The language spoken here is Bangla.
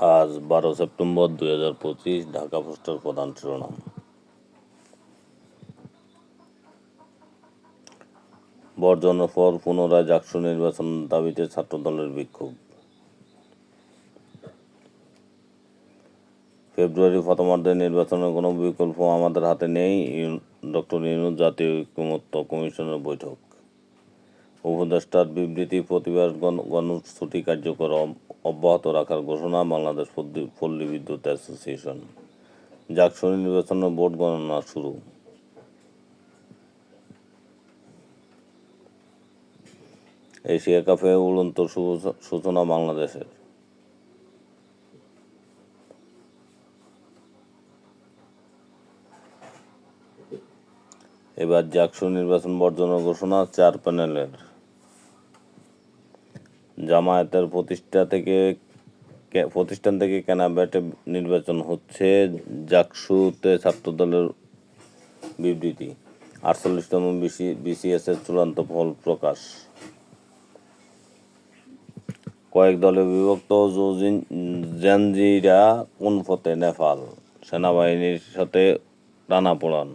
আজ বারো সেপ্টেম্বর দুই হাজার পঁচিশ, ঢাকা পোস্টের প্রধান শিরোনাম। বর্জনের পর পুনরায় জাকসু নির্বাচন দাবিতে ছাত্রদলের বিক্ষোভ। ফেব্রুয়ারি প্রথমার্ধে নির্বাচনের কোনো বিকল্প আমাদের হাতে নেই ডক্টর ইউনুস জাতীয় ঐক্যমত্য কমিশনের বৈঠক। উপদেষ্টার বিবৃতি প্রতিবার গণ- গণছুটি কার্যকর অব- অব্যাহত রাখার ঘোষণা বাংলাদেশ পল্লী- বিদ্যুৎ অ্যাসোসিয়েশন। জাকসু নির্বাচনের ভোট গণনা শুরু। এশিয়া কাপে উড়ন্ত সূচ- সূচনা বাংলাদেশের। এবার জাকসু নির্বাচন বর্জনের ঘোষণা চার প্যানেলের। জামায়াতের প্রতিষ্ঠা থেকে প্রতিষ্ঠান থেকে কেনা ব্যাটে নির্বাচন হচ্ছে জাকসুতে ছাত্রদলের বিবৃতি। আটচল্লিশতম বিসি বিসিএস এর চূড়ান্ত ফল প্রকাশ। কয়েক দলে বিভক্ত জেনজিরা কোন পথে নেপাল সেনাবাহিনীর সাথে টানা টানাপোড়ান?